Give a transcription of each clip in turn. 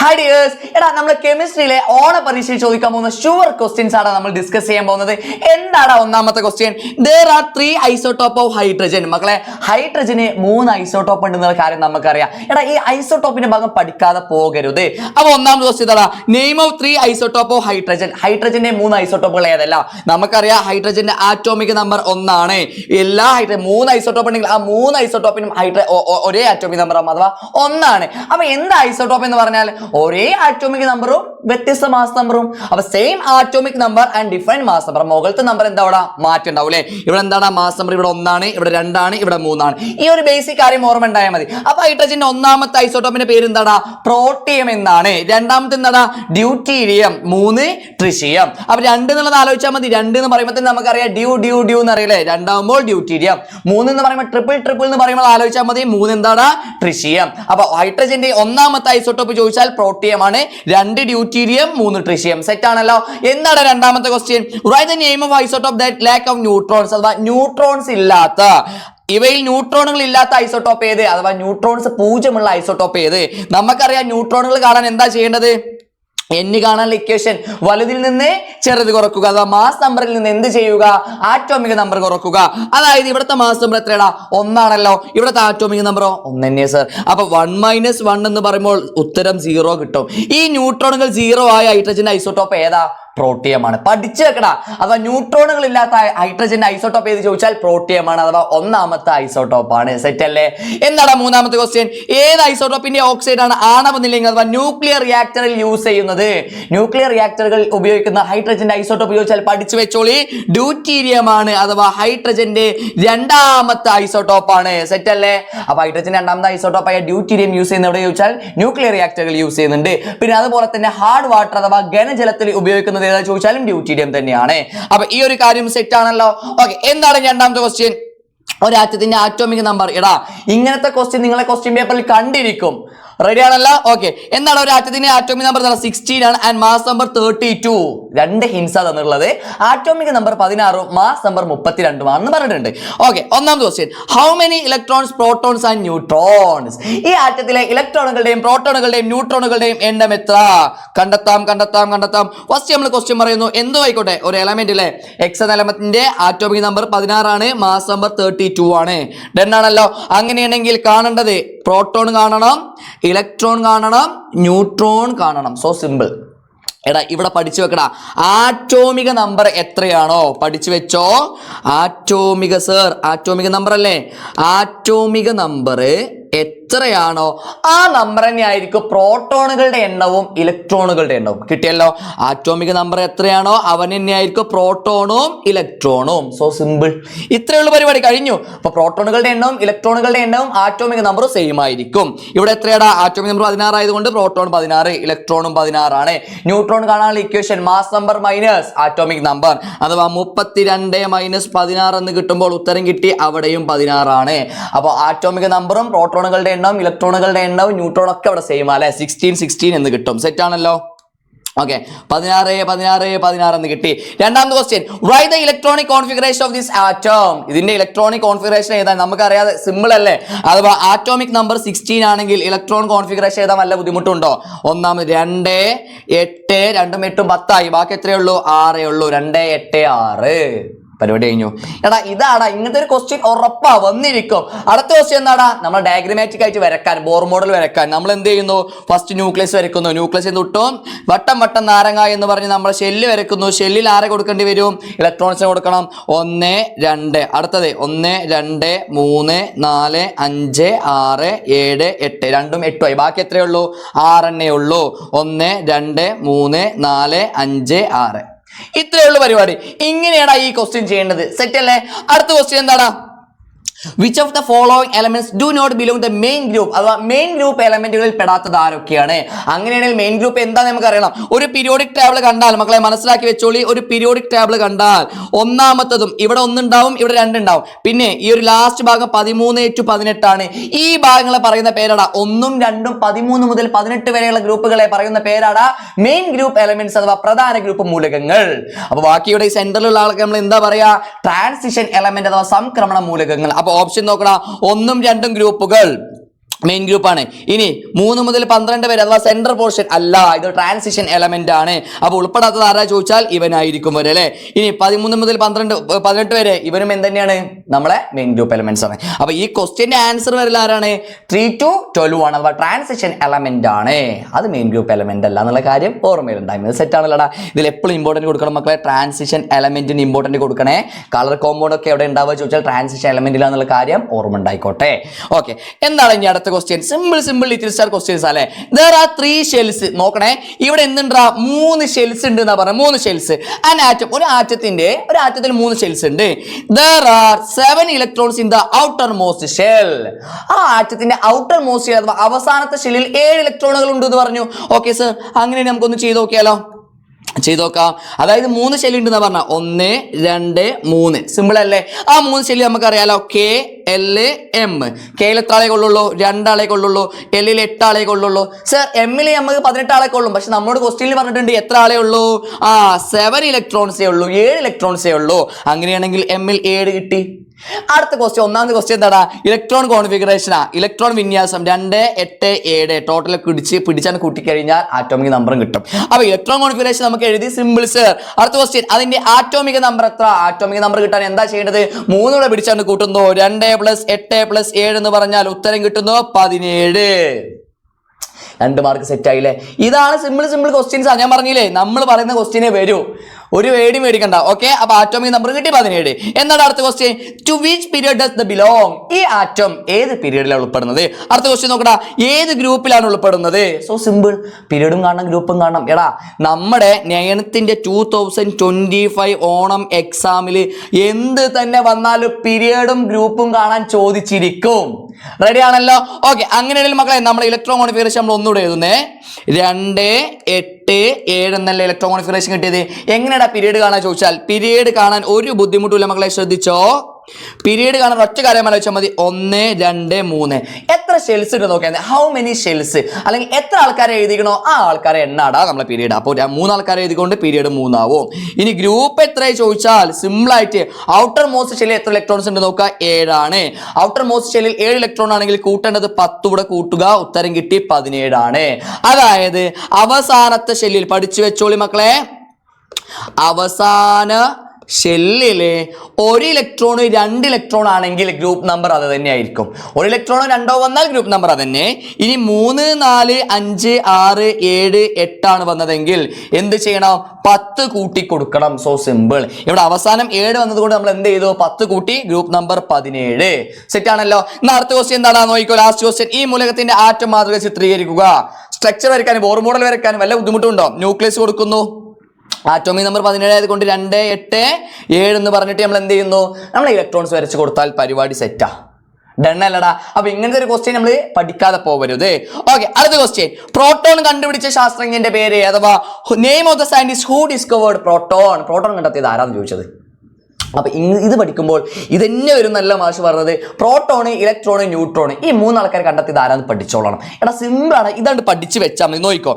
Hi dears എടാ നമ്മൾ കെമിസ്ട്രിയിലെ ഓണ പരീക്ഷയിൽ ചോദിക്കാൻ പോകുന്ന ഷുവർ ക്വസ്റ്റ്യൻസ് ആണ് നമ്മൾ ഡിസ്കസ് ചെയ്യാൻ പോകുന്നത്. എന്താണ് ഒന്നാമത്തെ question there are three isotope of hydrogen മക്കളെ ഹൈഡ്രജന് മൂന്ന് ഐസോടോപ്പ് ഉണ്ടെന്നുള്ള കാര്യം നമുക്കറിയാം. എടാ ഈ ഐസോടോപ്പിന്റെ ഭാഗം പഠിക്കാതെ പോകരുത്. അപ്പൊ ഒന്നാമത്തെ ക്വസ്റ്റ്യൻ ഇതാ name of three isotope of hydrogen ഹൈഡ്രജന്റെ മൂന്ന് ഐസോടോപ്പുകൾ ഏതല്ല? നമുക്കറിയാം ഹൈഡ്രജന്റെ ആറ്റോമിക് നമ്പർ ഒന്നാണ്. എല്ലാ ഹൈഡ്രജൻ മൂന്ന് ഐസോടോപ്പ് ഉണ്ടെങ്കിൽ ആ മൂന്ന് ഐസോടോപ്പിനും ഹൈഡ്ര ഒരേ ആറ്റോമിക് നമ്പർ അഥവാ ഒന്നാണ്. അപ്പൊ എന്താ ഐസോടോപ്പ് എന്ന് പറഞ്ഞാൽ ഒരേ ആറ്റോമിക് നമ്പറും വ്യത്യസ്ത മാസ് നമ്പറും അപ്പൊ same atomic number and different mass number മുകളിലത്തെ നമ്പർ എന്താ അവിടെ? മാറ്റം ഉണ്ടാവും ഇവിടെ എന്താണ് മാസ് നമ്പർ ഇവിടെ ഒന്നാണ് ഇവിടെ രണ്ടാണ് ഇവിടെ മൂന്നാണ്. ഈ ഒരു ബേസിക് കാര്യം ഓർമ്മ ഉണ്ടായാൽ മതി. അപ്പൊ ഹൈഡ്രജന്റെ ഒന്നാമത്തെ ഐസോട്ടോമിന്റെ പേര് എന്താണ്? പ്രോട്ടിയം എന്നാണ്. രണ്ടാമത്തെ എന്താണ്? ഡ്യൂട്ടീരിയം മൂന്ന് ട്രിഷിയം അപ്പൊ രണ്ട് എന്നുള്ളത് ആലോചിച്ചാൽ മതി. രണ്ട് എന്ന് പറയുമ്പോൾ നമുക്കറിയാം. ഡ്യൂ ഡ്യൂ ഡ്യൂ എന്ന് അറിയില്ലേ രണ്ടാകുമ്പോൾ ഡ്യൂട്ടീരിയം മൂന്ന് എന്ന് പറയുമ്പോൾ ട്രിപ്പിൾ ട്രിപ്പിൾ എന്ന് പറയുമ്പോൾ ആലോചിച്ചാൽ മതി. മൂന്ന് എന്താണ്? ട്രിഷിയം അപ്പൊ ഹൈഡ്രജന്റെ ഒന്നാമത്തെ ഐസോട്ടോപ്പ് ചോദിച്ചാൽ പ്രോട്ടിയം ആണ് രണ്ട് ഡ്യൂട്ടീരിയം മൂന്ന് ട്രിഷിയം സെറ്റ് ആണല്ലോ. എന്താണ് രണ്ടാമത്തെ question write the name of isotope that lack of neutrons അഥവാ ന്യൂട്രോൺസ് ഇല്ലാത്ത. ഇവയിൽ ന്യൂട്രോണുകൾ ഇല്ലാത്ത ഐസോട്ടോപ്പ് ഏത്? അഥവാ ന്യൂട്രോൺസ് പൂജ്യമുള്ള ഐസോട്ടോപ്പ് ഏത്? നമുക്കറിയാം ന്യൂട്രോണുകൾ കാണാൻ എന്താ ചെയ്യേണ്ടത്? എന് കാണാനുള്ള ഇക്വേഷൻ വലുതിൽ നിന്ന് ചെറുത് കുറക്കുക. അഥവാ മാസ് നമ്പറിൽ നിന്ന് എന്ത് ചെയ്യുക? ആറ്റോമിക നമ്പർ കുറക്കുക. അതായത് ഇവിടുത്തെ മാസ് നമ്പർ എത്രയാണ്? ഒന്നാണല്ലോ. ഇവിടുത്തെ ആറ്റോമിക നമ്പറോ ഒന്ന് തന്നെ സർ അപ്പൊ വൺ മൈനസ് വൺ എന്ന് പറയുമ്പോൾ ഉത്തരം സീറോ കിട്ടും. ഈ ന്യൂട്രോണുകൾ സീറോ ആയ ഹൈഡ്രജൻ ഐസോട്ടോപ്പ് ഏതാ? പ്രോട്ടിയമാണ്. പഠിച്ചു വെക്കടാ. അഥവാ ന്യൂട്രോണുകൾ ഇല്ലാത്ത ഹൈഡ്രജൻ ഐസോട്ടോപ്പ് ഏത് ചോദിച്ചാൽ പ്രോട്ടിയമാണ് അഥവാ ഒന്നാമത്തെ ഐസോട്ടോപ്പ് ആണ് സെറ്റ് അല്ലേ എന്താണ് മൂന്നാമത്തെ ക്വസ്റ്റ്യൻ ഏത് ഐസോട്ടോപ്പിന്റെ ഓക്സൈഡ് ആണ് ആണവ നിലയങ്ങൾ അഥവാ ന്യൂക്ലിയർ റിയാക്ടറിൽ യൂസ് ചെയ്യുന്നത്? ന്യൂക്ലിയർ റിയാക്ടറുകൾ ഉപയോഗിക്കുന്ന ഹൈഡ്രജന്റെ ഐസോട്ടോപ്പ് ചോദിച്ചാൽ പഠിച്ചു വെച്ചോളി. ഡ്യൂറ്റീരിയം ആണ് അഥവാ ഹൈഡ്രജന്റെ രണ്ടാമത്തെ ഐസോട്ടോപ്പ് ആണ് സെറ്റ് അല്ലേ അപ്പൊ ഹൈഡ്രജൻ രണ്ടാമത്തെ ഐസോട്ടോപ്പ് ആയ ഡ്യൂറ്റീരിയം യൂസ് ചെയ്യുന്ന എവിടെ ചോദിച്ചാൽ ന്യൂക്ലിയർ റിയാക്ടറുകൾ യൂസ് ചെയ്യുന്നുണ്ട്. പിന്നെ അതുപോലെ തന്നെ ഹാർഡ് വാട്ടർ അഥവാ ഘനജലത്തിൽ ഉപയോഗിക്കുന്നത് ഏതാ ചോദിച്ചാലും ഡ്യൂറ്റീരിയം തന്നെയാണ്. അപ്പൊ ഈ ഒരു കാര്യം സെറ്റ് ആണല്ലോ. ഓക്കെ എന്താണ് രണ്ടാമത്തെ ക്വസ്റ്റ്യൻ ഒരാറ്റത്തിന്റെ ആറ്റോമിക് നമ്പർ എടാ ഇങ്ങനത്തെ ക്വസ്റ്റ്യൻ നിങ്ങളെ ക്വസ്റ്റ്യൻ പേപ്പറിൽ കണ്ടിരിക്കും. റെഡി ആണല്ലോ? ഓക്കെ എന്താണ് ഒരു ആറ്റത്തിന്റെ ആറ്റോമിക് നമ്പർ സിക്സ്റ്റീൻ ആണ്. And mass number thirty two രണ്ട് ഹിംസ തന്നിട്ടുള്ളത്. ആറ്റോമിക് നമ്പർ പതിനാറും മാസ് നമ്പർ മുപ്പത്തിരണ്ടുമാണെന്ന് പറഞ്ഞിട്ടുണ്ട്. ഓക്കെ ഒന്നാമത്തെ question how many electrons protons and neutrons ഈ ആറ്റത്തിലെ ഇലക്ട്രോണുകളുടെയും പ്രോട്ടോണുകളുടെയും ന്യൂട്രോണുകളുടെയും എണ്ണം എത്ര? കണ്ടെത്താം കണ്ടെത്താം കണ്ടെത്താം. ഫസ്റ്റ് നമ്മൾ ക്വസ്റ്റ്യൻ പറയുന്നു. എന്തോ ആയിക്കോട്ടെ? ഒരു എലമെന്റ് അല്ലേ എക്സ് എന്ന എലമെന്റിന്റെ ആറ്റോമിക് നമ്പർ പതിനാറാണ് മാസ് നമ്പർ തേർട്ടി ടു ആണ്. ഡെൻ ആണല്ലോ. അങ്ങനെയാണെങ്കിൽ കാണേണ്ടത് പ്രോട്ടോൺ കാണണം ഇലക്ട്രോൺ കാണണം ന്യൂട്രോൺ കാണണം. സോ സിമ്പിൾ എടാ ഇവിടെ പഠിച്ചു വെക്കടാ. ആറ്റോമിക നമ്പർ എത്രയാണോ? പഠിച്ചു വെച്ചോ. ആറ്റോമിക സർ ആറ്റോമിക നമ്പർ അല്ലേ? ആറ്റോമിക നമ്പർ എത്രയാണോ ആ നമ്പർ തന്നെയായിരിക്കും പ്രോട്ടോണുകളുടെ എണ്ണവും ഇലക്ട്രോണുകളുടെ എണ്ണവും. കിട്ടിയല്ലോ? ആറ്റോമിക് നമ്പർ എത്രയാണോ അവൻ തന്നെയായിരിക്കും പ്രോട്ടോണും ഇലക്ട്രോണും സോ സിമ്പിൾ ഇത്രയുള്ള പരിപാടി. കഴിഞ്ഞു. അപ്പൊ പ്രോട്ടോണുകളുടെ എണ്ണവും ഇലക്ട്രോണുകളുടെ എണ്ണവും ആറ്റോമിക് നമ്പറും സെയിം ആയിരിക്കും. ഇവിടെ എത്രയാടാ? ആറ്റോമിക് നമ്പർ പതിനാറ് ആയതുകൊണ്ട് പ്രോട്ടോൺ പതിനാറ് ഇലക്ട്രോണും പതിനാറാണ്. ന്യൂട്രോൺ കാണാനുള്ള equation mass number minus atomic number അഥവാ മുപ്പത്തിരണ്ട് മൈനസ് പതിനാറ് എന്ന് കിട്ടുമ്പോൾ ഉത്തരം കിട്ടി അവിടെയും പതിനാറാണ്. അപ്പോൾ ആറ്റോമിക് നമ്പറും പ്രോട്ടോണുകളുടെ എണ്ണവും ഇലക്ട്രോണുകളുടെ എണ്ണവും ന്യൂട്രോൺ ഒക്കെ അവിടെ സെയിം അല്ലെ? സിക്സ്റ്റീൻ സിക്സ്റ്റീൻ എന്ന് കിട്ടും. സെറ്റ് ആണല്ലോ? ഓക്കെ പതിനാറ് പതിനാറ് പതിനാറ് എന്ന് കിട്ടി. രണ്ടാമത്തെ question Y the electronic configuration of this atom ഇതിന്റെ ഇലക്ട്രോണിക് കോൺഫിഗറേഷൻ ഏതാണ് നമുക്കറിയാതെ സിമ്പിൾ അല്ലേ? അഥവാ ആറ്റോമിക് നമ്പർ സിക്സ്റ്റീൻ ആണെങ്കിൽ ഇലക്ട്രോൺ കോൺഫിഗറേഷൻ ഏതാ? വല്ല ബുദ്ധിമുട്ടുണ്ടോ? ഒന്നാമത് രണ്ട് എട്ട് രണ്ടും എട്ടും പത്തായി. ബാക്കി എത്രയേ ഉള്ളൂ? ആറേ ഉള്ളൂ. രണ്ട് എട്ട് ആറ്. പരിപാടി കഴിഞ്ഞു. എടാ ഇതാടാ ഇങ്ങനത്തെ ഒരു ക്വസ്റ്റ്യൻ ഉറപ്പാ വന്നിരിക്കും. അടുത്ത ക്വസ്റ്റ്യൻ എന്താടാ? നമ്മൾ ഡയഗ്രമാറ്റിക് ആയിട്ട് വരക്കാൻ ബോർ മോഡൽ വരക്കാൻ. നമ്മൾ എന്ത് ചെയ്യുന്നു? First nucleus വരക്കുന്നു. ന്യൂക്ലിയസ് തൊട്ടും വട്ടം വട്ടം നാരങ്ങ എന്ന് പറഞ്ഞ് നമ്മൾ ഷെല്ല് വരക്കുന്നു. ഷെല്ലിൽ ആരെ കൊടുക്കേണ്ടി വരും? ഇലക്ട്രോൺസിന് കൊടുക്കണം. ഒന്ന് രണ്ട്. അടുത്തത് ഒന്ന് രണ്ട് മൂന്ന് നാല് അഞ്ച് ആറ് ഏഴ് എട്ട്. രണ്ടും എട്ടുമായി ബാക്കി എത്രയുള്ളൂ ആറെണ്ണേ ഉള്ളൂ. ഒന്ന് രണ്ട് മൂന്ന് നാല് അഞ്ച് ആറ്. ഇത്രയേ ഉള്ളൂ പരിപാടി. ഇങ്ങനെയാണ് ഈ ക്വസ്റ്റ്യൻ ചെയ്യേണ്ടത്. സെറ്റ് അല്ലേ? അടുത്ത ക്വസ്റ്റ്യൻ എന്താടാ? Which of the following elements do not belong the main group അഥവാ മെയിൻ ഗ്രൂപ്പ് എലമെന്റുകളിൽ പെടാത്തത് ആരൊക്കെയാണ്? അങ്ങനെയാണെങ്കിൽ മെയിൻ ഗ്രൂപ്പ് എന്താ നമുക്ക് അറിയണം ഒരു പീരിയോഡിക് ടേബിൾ കണ്ടാൽ മക്കളെ മനസ്സിലാക്കി വെച്ചോളി ഒരു പീരിയോഡിക് ടേബിൾ കണ്ടാൽ ഒന്നാമത്തതും ഇവിടെ ഒന്നുണ്ടാവും ഇവിടെ രണ്ടുണ്ടാവും. പിന്നെ ഈ ഒരു ലാസ്റ്റ് ഭാഗം പതിമൂന്ന് ടു പതിനെട്ടാണ്. ഈ ഭാഗങ്ങളെ പറയുന്ന പേരാടാ. ഒന്നും രണ്ടും പതിമൂന്ന് മുതൽ പതിനെട്ട് വരെയുള്ള ഗ്രൂപ്പുകളെ പറയുന്ന പേരാടാ മെയിൻ ഗ്രൂപ്പ് എലമെന്റ്സ് അഥവാ പ്രധാന ഗ്രൂപ്പ് മൂലകങ്ങൾ. അപ്പൊ ബാക്കിയുടെ ഈ സെന്ററിലുള്ള ആൾക്ക് നമ്മൾ എന്താ പറയാ? ട്രാൻസിഷൻ എലമെന്റ് അഥവാ സംക്രമണ മൂലകങ്ങൾ. അപ്പൊ ഓപ്ഷൻ നോക്കണ ഒന്നും രണ്ടും ഗ്രൂപ്പുകൾ മെയിൻ ആണ്. ഇനി മൂന്ന് മുതൽ പന്ത്രണ്ട് വരെ അഥവാ സെൻട്രൽ പോർഷൻ അല്ല ഇത് ട്രാൻസിഷൻ എലമെന്റ് ആണ്. അപ്പോൾ ഉൾപ്പെടാത്തത് ആരാ ചോദിച്ചാൽ ഇവനായിരിക്കും വരെ അല്ലേ? ഇനി പതിമൂന്ന് മുതൽ പന്ത്രണ്ട് പതിനെട്ട് വരെ ഇവനും എന്തന്നെയാണ്? നമ്മളെ മെയിൻ ഗ്രൂപ്പ് എലമെന്റ്സ് ആണ്. അപ്പോൾ ഈ ക്വസ്റ്റ്യന്റെ ആൻസർ വരൽ ആരാണ്? ത്രീ ടു ട്വൽവ് ആണ് അഥവാ ട്രാൻസിഷൻ എലമെന്റ് ആണ്. അത് മെയിൻ ഗ്രൂപ്പ് എലമെന്റ് അല്ല എന്നുള്ള കാര്യം ഓർമ്മയിലുണ്ടായി. സെറ്റ് ആണല്ലോടാ. ഇതിൽ എപ്പോഴും ഇമ്പോർട്ടന്റ് കൊടുക്കണം മക്കളെ. ട്രാൻസിഷൻ എലമെന്റിന് ഇമ്പോർട്ടന്റ് കൊടുക്കണേ. കളർ കോമ്പൗണ്ട് ഒക്കെ എവിടെ ഉണ്ടാവുക ചോദിച്ചാൽ ട്രാൻസിഷൻ എലമെന്റിലാണെന്നുള്ള കാര്യം ഓർമ്മ ഉണ്ടായിക്കോട്ടെ. ഓക്കെ എന്താണ് ഇനി അടുത്ത question simple simple little star questions അല്ലേ? ദർ ആർ ത്രീ ഷെൽസ് നോക്കണേ. ഇവിടെ എന്തുണ്ടാ? മൂന്ന് ഷെൽസ് ഉണ്ട് എന്നാ പറഞ്ഞ. മൂന്ന് ഷെൽസ് ആൻഡ് ആറ്റം ഒരു ആറ്റത്തിന്റെ ഒരു ആറ്റത്തിൽ മൂന്ന് ഷെൽസ് ഉണ്ട്. There are seven electrons in the outermost shell ആ ആറ്റത്തിന്റെ ഔട്ടർ മോസ്റ്റ് ഷെൽ അഥവാ അവസാനത്തെ ഷെല്ലിൽ ഏഴ് ഇലക്ട്രോണുകൾ ഉണ്ട് എന്ന് പറഞ്ഞു. ഓക്കെ സർ അങ്ങനെ നമുക്കൊന്ന് ചെയ്ത് നോക്കിയാലോ? ചെയ്ത് നോക്കാം. അതായത് മൂന്ന് ശൈലി ഉണ്ടെന്ന് പറഞ്ഞ. ഒന്ന് രണ്ട് മൂന്ന്. സിമ്പിൾ അല്ലേ? ആ മൂന്ന് ശൈലി നമുക്കറിയാലോ. കെ എൽ എ എം കെയിൽ എത്ര ആളെ കൊള്ളുള്ളൂ രണ്ടാളെ കൊള്ളുള്ളൂ എല്ലിൽ എട്ട് ആളെ കൊള്ളുള്ളൂ സർ എമ്മിൽ നമുക്ക് പതിനെട്ട് ആളെ കൊള്ളും പക്ഷെ നമ്മളോട് ക്വസ്റ്റ്യനിൽ പറഞ്ഞിട്ടുണ്ട് എത്ര ആളെ ഉള്ളൂ ആ സെവൻ ഇലക്ട്രോൺസേ ഉള്ളൂ ഏഴ് ഇലക്ട്രോൺസേ ഉള്ളൂ. അങ്ങനെയാണെങ്കിൽ എമ്മിൽ ഏഴ് കിട്ടി. അടുത്ത ക്വസ്റ്റ്യൻ ഒന്നാമത്തെ ക്വസ്റ്റ്യൻ എന്താടാ ഇലക്ട്രോൺ കോൺഫിഗറേഷനാ ഇലക്ട്രോൺ വിന്യാസം രണ്ട് എട്ട് ഏഴ്. ടോട്ടൽ പിടിച്ച് പിടിച്ചാണ് കൂട്ടിക്കഴിഞ്ഞാൽ ആറ്റോമിക് നമ്പറും കിട്ടും. അപ്പൊ ഇലക്ട്രോൺ കോൺഫിഗറേഷൻ നമുക്ക് എഴുതി സിമ്പിൾ സർ അടുത്ത ക്വസ്റ്റ്യൻ അതിന്റെ ആറ്റോമിക് നമ്പർ എത്ര? ആറ്റോമിക് നമ്പർ കിട്ടാൻ എന്താ ചെയ്യേണ്ടത്? മൂന്നൂടെ പിടിച്ചാണ് കൂട്ടുന്നു രണ്ട് പ്ലസ് എട്ട് പ്ലസ് ഏഴ് എന്ന് പറഞ്ഞാൽ ഉത്തരം കിട്ടുന്നു. പതിനേഴ്. രണ്ട് മാർക്ക് സെറ്റ് ആയില്ലേ? ഇതാണ് സിമ്പിൾ സിമ്പിൾ ക്വസ്റ്റ്യൻസ് ഞാൻ പറഞ്ഞില്ലേ നമ്മൾ പറയുന്ന ക്വസ്റ്റ്യനെ വരൂ. ഒരു വേടി മേടിക്കണ്ട ഓക്കെ അപ്പൊ ആറ്റോമിക് നമ്പർ കിട്ടി പതിനേഴ്. എന്താണ് അടുത്ത question to which period does the belong ഈ ആറ്റം ഏത് പീരിയഡിലാണ് ഉൾപ്പെടുന്നത്? അടുത്ത ക്വസ്റ്റ്യൻ നോക്കടാ ഏത് ഗ്രൂപ്പിലാണ് ഉൾപ്പെടുന്നത്? സോ സിമ്പിൾ പീരിയഡും കാണണം ഗ്രൂപ്പും കാണണം. എടാ നമ്മുടെ നയനത്തിന്റെ two thousand twenty five Onam എക്സാമിൽ എന്ത് തന്നെ വന്നാലും പീരിയഡും ഗ്രൂപ്പും കാണാൻ ചോദിച്ചിരിക്കും. റെഡി ആണല്ലോ? ഓക്കെ അങ്ങനെയാണെങ്കിൽ മക്കളെ നമ്മൾ ഇലക്ട്രോൺ കോൺഫിഗറേഷൻ നമ്മൾ ഒന്നുകൂടെ എഴുതുന്നേ. രണ്ട് എട്ട് ഏഴ് എന്നല്ല ഇലക്ട്രോൺ കോൺഫിഗറേഷൻ കിട്ടിയത്? എങ്ങനെയാണ് പീരീഡ് കാണാൻ ചോദിച്ചാൽ പീരീഡ് കാണാൻ ഒരു ബുദ്ധിമുട്ടില്ല മക്കളെ ശ്രദ്ധിച്ചോ? പീരീഡ് കാണാൻ ഒറ്റ കാര്യം ആലോചിച്ചാൽ മതി. ഒന്ന് രണ്ട് മൂന്ന്. എത്ര ഷെൽസ് ഉണ്ട് നോക്കിയാൽ ഹൗ മെനി ഷെൽസ് അല്ലെങ്കിൽ എത്ര ആൾക്കാരെ എഴുതിക്കണോ? ആ ആൾക്കാരെ എണ്ണാടാ നമ്മളെ പീരീഡ് അപ്പോൾ മൂന്നാൾക്കാരെ എഴുതിക്കൊണ്ട് പീരീഡ് മൂന്നാവും. ഇനി ഗ്രൂപ്പ് എത്രയായി ചോദിച്ചാൽ സിമ്പിൾ ആയിട്ട് ഔട്ടർ മോസ്റ്റ് ഷെല്ലിൽ എത്ര ഇലക്ട്രോൺസ് ഉണ്ട് നോക്കുക? ഏഴാണ്. ഔട്ടർ മോസ്റ്റ് ഷെല്ലിൽ ഏഴ് ഇലക്ട്രോൺ ആണെങ്കിൽ കൂട്ടേണ്ടത് പത്ത് കൂടെ കൂട്ടുക. ഉത്തരം കിട്ടി പതിനേഴാണ്. അതായത് അവസാനത്തെ ഷെല്ലിൽ പഠിച്ചു വെച്ചോളി മക്കളെ. അവസാന ഷെല്ലിൽ ഒരു ഇലക്ട്രോൺ രണ്ട് ഇലക്ട്രോൺ ആണെങ്കിൽ ഗ്രൂപ്പ് നമ്പർ അത് തന്നെ ആയിരിക്കും. ഒരു ഇലക്ട്രോണോ രണ്ടോ വന്നാൽ ഗ്രൂപ്പ് നമ്പർ അത് തന്നെ. ഇനി മൂന്ന് നാല് അഞ്ച് ആറ് ഏഴ് എട്ടാണ് വന്നതെങ്കിൽ എന്ത് ചെയ്യണം? പത്ത് കൂട്ടി കൊടുക്കണം. സോ സിമ്പിൾ ഇവിടെ അവസാനം ഏഴ് വന്നതുകൊണ്ട് നമ്മൾ എന്ത് ചെയ്തു? പത്ത് കൂട്ടി ഗ്രൂപ്പ് നമ്പർ പതിനേഴ്. സെറ്റ് ആണല്ലോ. ഇന്ന് അടുത്ത ക്വസ്റ്റ്യൻ എന്താണ്? നോക്കിക്കോ. ലാസ്റ്റ് ക്വസ്റ്റ്യൻ ഈ മൂലകത്തിന്റെ ആറ്റം മാതൃക ചിത്രീകരിക്കുക. സ്ട്രക്ചർ വരയ്ക്കാനും ബോർ മോഡൽ വരയ്ക്കാനും വല്ല ബുദ്ധിമുട്ടുണ്ടോ? ന്യൂക്ലിയസ് കൊടുക്കുന്നു. ആറ്റോമിക് നമ്പർ പതിനേഴ് ആയതുകൊണ്ട് രണ്ട് എട്ട് ഏഴ് എന്ന് പറഞ്ഞിട്ട് നമ്മൾ എന്ത് ചെയ്യുന്നു? നമ്മൾ ഇലക്ട്രോൺസ് വരച്ച് കൊടുത്താൽ പരിപാടി സെറ്റാ ഡണ്ണല്ലടാ അപ്പൊ ഇങ്ങനത്തെ ഒരു ക്വസ്റ്റ്യൻ നമ്മൾ പഠിക്കാതെ പോകരുത് ഓക്കെ അടുത്ത ക്വസ്റ്റ്യൻ പ്രോട്ടോൺ കണ്ടുപിടിച്ച ശാസ്ത്രജ്ഞന്റെ പേര് അഥവാ name of the scientist who discovered proton proton കണ്ടെത്തിയത് ആരാന്ന് ചോദിച്ചത്? അപ്പൊ ഇത് പഠിക്കുമ്പോൾ ഇതന്നെ വരും നല്ല മാഷ് പറഞ്ഞത് പ്രോട്ടോണ് ഇലക്ട്രോണ് ന്യൂട്രോണ് ഈ മൂന്ന് ആൾക്കാരെ കണ്ടെത്തിയത് ആരാന്ന് പഠിച്ചോളണം. എടാ സിമ്പിൾ ആണ്. ഇതാണ്ട് പഠിച്ചു വെച്ചാൽ മതി. നോക്കിക്കോ.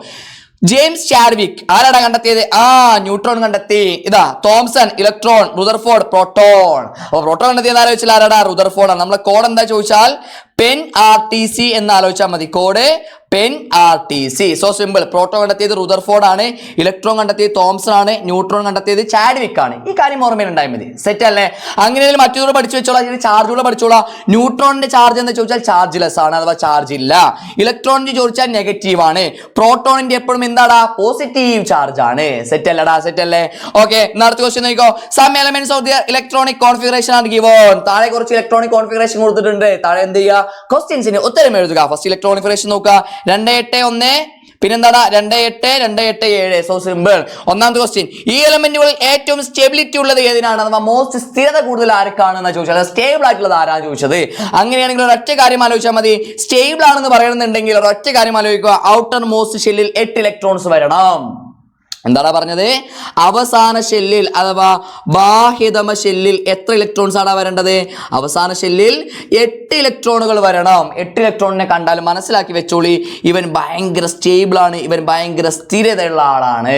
ജെയിംസ് ചാർവിക് ആരാടാ കണ്ടെത്തിയത്? ആ ന്യൂട്രോൺ കണ്ടെത്തി. ഇതാ തോംസൺ ഇലക്ട്രോൺ റുദർഫോർഡ് പ്രോട്ടോൺ. അപ്പൊ പ്രോട്ടോൺ കണ്ടെത്തിയത് ആലോചിച്ചാൽ ആരാടാ? റുദർഫോർഡ് ആണ് നമ്മളെ കോഡ് എന്താ ചോദിച്ചാൽ പെൻ ആർ ടി സി എന്ന് ആലോചിച്ചാൽ മതി. Code pen R T C so simple proton കണ്ടെത്തിയത് റുദർഫോർഡ് ആണ്. ഇലക്ട്രോൺ കണ്ടെത്തിയത് തോംസൺ ആണ്. ന്യൂട്രോൺ കണ്ടെത്തിയത് ചാഡ്വിക് ആണ്. ഈ കാര്യം ഓർമ്മയിൽ ഉണ്ടായാൽ മതി. സെറ്റ് അല്ലേ? അങ്ങനെ മറ്റൊരു പഠിച്ചു വെച്ചോളാം. ഇതിന് ചാർജ് കൂടെ പഠിച്ചോളാം. ന്യൂട്രോണിന്റെ ചാർജ് എന്ന് ചോദിച്ചാൽ ചാർജ് ലെസ് ആണ് അഥവാ ചാർജ് ഇല്ല. ഇലക്ട്രോണിന്റെ ചോദിച്ചാൽ നെഗറ്റീവ് ആണ്. പ്രോട്ടോണിന്റെ എപ്പോഴും എന്താടാ? പോസിറ്റീവ് ചാർജ് ആണ്. സെറ്റ് അല്ലടാ സെറ്റ് അല്ലേ? ഓക്കെ അടുത്ത ക്വസ്റ്റ്യൻ നോക്കിക്കോ. Some elements of the electronic configuration ആണ് ഗിവോൺ താഴെ കുറച്ച് ഇലക്ട്രോണിക് കോൺഫിഗറേഷൻ കൊടുത്തിട്ടുണ്ട്. താഴെ എന്ത് ചെയ്യുക ക്വസ്റ്റ്യൻസിന് ഉത്തരം എഴുതുക. ഫസ്റ്റ് ഇലക്ട്രോണിക് കോൺഫിഗറേഷൻ നോക്കുക. രണ്ട് എട്ട് ഒന്ന്. പിന്നെന്താടാ? രണ്ട് എട്ട് രണ്ട് എട്ട് ഏഴ്. സോ സിമ്പിൾ ഒന്നാമത്തെ ക്വസ്റ്റ്യൻ ഈ എലമെന്റുകളിൽ ഏറ്റവും സ്റ്റെബിലിറ്റി ഉള്ളത് ഏതിനാണ്? അഥവാ മോസ്റ്റ് സ്ഥിരത കൂടുതൽ ആർക്കാണെന്ന് ചോദിച്ചത്? സ്റ്റേബിൾ ആയിട്ടുള്ളത് ആരാണ് ചോദിച്ചത്? അങ്ങനെയാണെങ്കിൽ ഒരൊറ്റ കാര്യം ആലോചിച്ചാൽ മതി. സ്റ്റേബിൾ ആണെന്ന് പറയുന്നുണ്ടെങ്കിൽ ഒരൊറ്റ കാര്യം ആലോചിക്കുക. ഔട്ടർ മോസ്റ്റ് ഷെല്ലിൽ എട്ട് ഇലക്ട്രോൺസ് വരണം. എന്താണ് പറഞ്ഞത്? അവസാന ഷെല്ലിൽ അഥവാ ബാഹ്യതമ ഷെല്ലിൽ എത്ര ഇലക്ട്രോൺസ് ആണ് വരേണ്ടത്? അവസാന ഷെല്ലിൽ എട്ട് ഇലക്ട്രോണുകൾ വരണം. എട്ട് ഇലക്ട്രോണിനെ കണ്ടാൽ മനസ്സിലാക്കി വെച്ചോളി. ഇവൻ ഭയങ്കര സ്റ്റേബിൾ ആണ്. ഇവൻ ഭയങ്കര സ്ഥിരതയുള്ള ആളാണ്.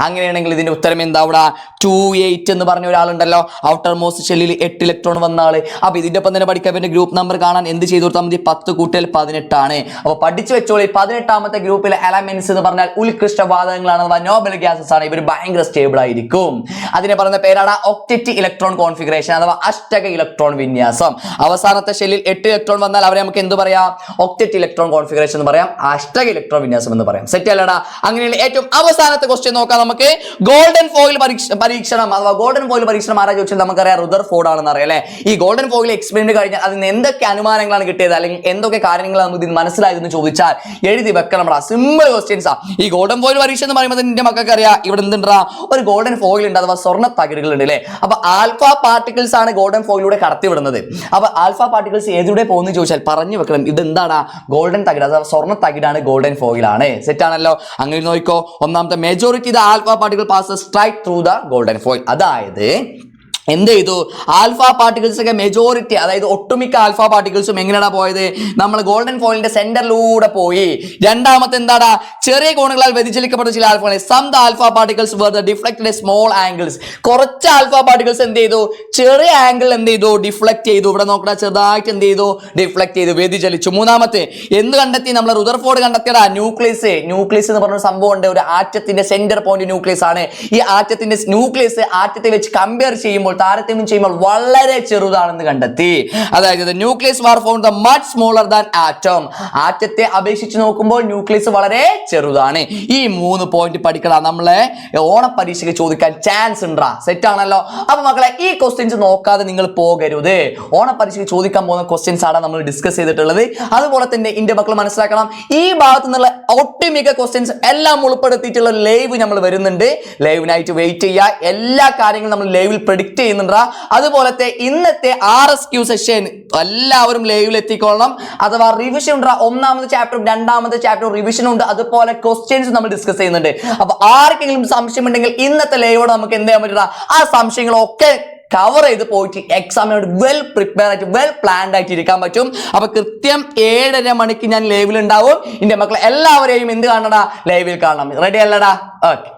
അങ്ങനെയാണെങ്കിൽ ഇതിന്റെ ഉത്തരം എന്താ അവിടെ ടു എയ്റ്റ് എന്ന് പറഞ്ഞ ഒരാളുണ്ടല്ലോ. ഔട്ടർ മോസ്റ്റ് ഷെല്ലിൽ എട്ട് ഇലക്ട്രോൺ വന്ന ആൾ. അപ്പൊ ഇതിന്റെ ഒപ്പം തന്നെ പഠിക്കാൻ ഇവന്റെ ഗ്രൂപ്പ് നമ്പർ കാണാൻ എന്ത് ചെയ്തു കൊടുത്താൽ മതി? പത്ത് കൂട്ടിയാൽ പതിനെട്ടാണ്. അപ്പൊ പഠിച്ചു വെച്ചോളി. പതിനെട്ടാമത്തെ ഗ്രൂപ്പിലെ എലമെന്റ്സ് എന്ന് പറഞ്ഞാൽ ഉത്കൃഷ്ടവാദങ്ങളാണ് നോബൽ ഗ്യാസസ് ആണ് ഇവർ ഭയങ്കര സ്റ്റേബിൾ ആയിരിക്കും. അതിനെ പറയുന്ന പേരാണ് ഒക്റ്ററ്റ് ഇലക്ട്രോൺ കോൺഫിഗറേഷൻ അഥവാ അഷ്ടക ഇലക്ട്രോൺ വിന്യാസം. അവസാനത്തെ ഷെല്ലിൽ എട്ട് ഇലക്ട്രോൺ വന്നാൽ അവരെ നമുക്ക് എന്ത് പറയാം? ഒക്റ്ററ്റ് ഇലക്ട്രോൺ കോൺഫിഗറേഷൻ എന്ന് പറയാം. അഷ്ടക ഇലക്ട്രോൺ വിന്യാസം എന്ന് പറയാം. സെറ്റ് അല്ലടാ? അങ്ങനെയുള്ള ഏറ്റവും അവസാനത്തെ ക്വസ്റ്റ്യൻ നോക്കാം നമുക്ക്. ഗോൾഡൻ ഫോയിൽ പരീക്ഷണം അഥവാ ഗോൾഡൻ ഫോയിൽ പരീക്ഷണം ആരാ ചോദിച്ചാൽ നമുക്കറിയാം. റുദർ ഫോർഡ് ആണെന്ന് അറിയാം ഈ ഗോൾഡൻ ഫോയിൽ എക്സ്പെരിമെന്റ് കഴിഞ്ഞാൽ അതിന് എന്തൊക്കെ അനുമാനങ്ങളാണ് കിട്ടിയത്? അല്ലെങ്കിൽ എന്തൊക്കെ കാര്യങ്ങളാണ് നമുക്ക് ഇതിന് മനസ്സിലായതെന്ന് ചോദിച്ചാൽ എഴുതി വെക്കണം സിമ്പിൾ ക്വസ്റ്റ്യൻസ് ഈ ഗോൾഡൻ ഫോയിൽ പരീക്ഷ എന്ന് പറയുമ്പോൾ നിന്റെ മക്കൾക്ക് അറിയാം ഇവിടെ എന്തുണ്ടാ? ഒരു ഗോൾഡൻ ഫോയിൽ ഉണ്ട് അഥവാ സ്വർണ തകിടുകൾ ഉണ്ട് അല്ലേ? അപ്പൊ ആൽഫ പാർട്ടിക്കിൾസ് ആണ് ഗോൾഡൻ ഫോയിലൂടെ കടത്തിവിടുന്നത് അപ്പൊ ആൽഫ പാർട്ടിക്കിൾസ് ഏതിലൂടെ പോകുന്നു ചോദിച്ചാൽ പറഞ്ഞു വെക്കണം ഇത് എന്താണ് ഗോൾഡൻ തകിട് അഥവാ സ്വർണ തകിടാണ് ഗോൾഡൻ ഫോയിലാണ് സെറ്റ് ആണല്ലോ. അങ്ങനെ നോക്കിക്കോ ഒന്നാമത്തെ majority the alpha particle pass strike through the golden foil അതായത് എന്ത് ചെയ്തു? ആൽഫ പാർട്ടിക്കിൾസ് ഒക്കെ മെജോറിറ്റി അതായത് ഒട്ടുമിക്ക ആൽഫ പാർട്ടിക്കിൾസും എങ്ങനെയാണ് പോയത്? നമ്മൾ ഗോൾഡൻ ഫോയിലിന്റെ സെന്ററിലൂടെ പോയി. രണ്ടാമത്തെ എന്താടാ? ചെറിയ കോണുകളാൽ വ്യതിചലിക്കപ്പെട്ട ചില ആൽഫകളെ. Some the alpha particles were the deflected small angles കുറച്ച് ആൽഫ പാർട്ടിക്കിൾസ് എന്ത് ചെയ്തു? ചെറിയ ആംഗിൾ എന്ത് ചെയ്തു? ഡിഫ്ലക്ട് ചെയ്തു. ഇവിടെ നോക്കടാ ചെറുതായിട്ട് എന്ത് ചെയ്തു? ഡിഫ്ലക്ട് ചെയ്തു. വ്യതിചലിച്ചു. മൂന്നാമത്തെ എന്ത് കണ്ടെത്തി? നമ്മൾ റുദർഫോർഡ് കണ്ടെത്തിയടാ. ന്യൂക്ലിയസ് ന്യൂക്ലിയസ് എന്ന് പറഞ്ഞ സംഭവം ഉണ്ട്. ഒരു ആറ്റത്തിന്റെ സെന്റർ പോയിന്റ് ന്യൂക്ലിയസ് ആണ്. ഈ ആറ്റത്തിന്റെ ന്യൂക്ലിയസ് ആറ്റത്തെ വെച്ച് കമ്പയർ ചെയ്യുമ്പോൾ താരതമ്യം ചെയ്യുമ്പോൾ വളരെ ചെറുതാണെന്ന് കണ്ടെത്തി. അതായത് nucleus was found the much smaller than atom ആറ്റത്തെ അപേക്ഷിച്ച് നോക്കുമ്പോൾ ന്യൂക്ലിയസ് വളരെ ചെറുതാണ്. ഈ മൂന്ന് പോയിന്റ് പഠിക്കണം നമ്മളെ. ഓണ പരീക്ഷയ്ക്ക് ചോദിക്കാൻ ചാൻസ് ഉണ്ടാ സെറ്റ് ആണല്ലോ. അപ്പൊ മക്കളെ ഈ ക്വസ്റ്റ്യൻസ് നോക്കാതെ നിങ്ങൾ പോകരുത്. ഓണപരീക്ഷയ്ക്ക് ചോദിക്കാൻ പോകുന്ന ക്വസ്റ്റ്യൻസ് ആണ് നമ്മൾ ഡിസ്കസ് ചെയ്തിട്ടുള്ളത്. അതുപോലെ തന്നെ ഇന്ത്യ മക്കൾ മനസ്സിലാക്കണം. ഈ ഭാഗത്തു നിന്നുള്ള ഒട്ടുമിക്ക ക്വസ്റ്റ്യൻസ് എല്ലാം ഉൾപ്പെടുത്തിയിട്ടുള്ള ലൈവ് നമ്മൾ വരുന്നുണ്ട്. ലൈവിനായിട്ട് വെയിറ്റ് ചെയ്യുക. എല്ലാ കാര്യങ്ങളും നമ്മൾ ലൈവിൽ പ്രെഡിക്റ്റ് ചെയ്യുന്നുണ്ട്? അതുപോലത്തെ ഇന്നത്തെ ആർ എസ് ക്യൂ സെഷൻ എല്ലാവരും ലൈവിൽ എത്തിക്കൊള്ളണം അഥവാ റിവിഷൻ ഉണ്ട് ഒന്നാമത്തെ ചാപ്റ്റർ രണ്ടാമത്തെ ചാപ്റ്റർ റിവിഷൻ ഉണ്ട്. അതുപോലെ ക്വസ്റ്റ്യൻസ് നമ്മൾ ഡിസ്കസ് ചെയ്യുന്നുണ്ട്. അപ്പൊ ആർക്കെങ്കിലും സംശയം ഉണ്ടെങ്കിൽ ഇന്നത്തെ ലൈവോട് നമുക്ക് എന്ത് ചെയ്യാൻ പറ്റില്ല ആ സംശയങ്ങളൊക്കെ കവർ ചെയ്ത് പോയിട്ട് എക്സാമിനോട് വെൽ പ്രിപ്പയർ ആയിട്ട് വെൽ പ്ലാൻഡ് ആയിട്ട് ഇരിക്കാൻ പറ്റും. അപ്പൊ കൃത്യം ഏഴര മണിക്ക് ഞാൻ ലൈവിൽ ഉണ്ടാവും. എന്റെ മക്കളെ എല്ലാവരെയും എന്ത് കാണണടാ? ലൈവിൽ കാണണം. റെഡി അല്ലടാ? ഓക്കെ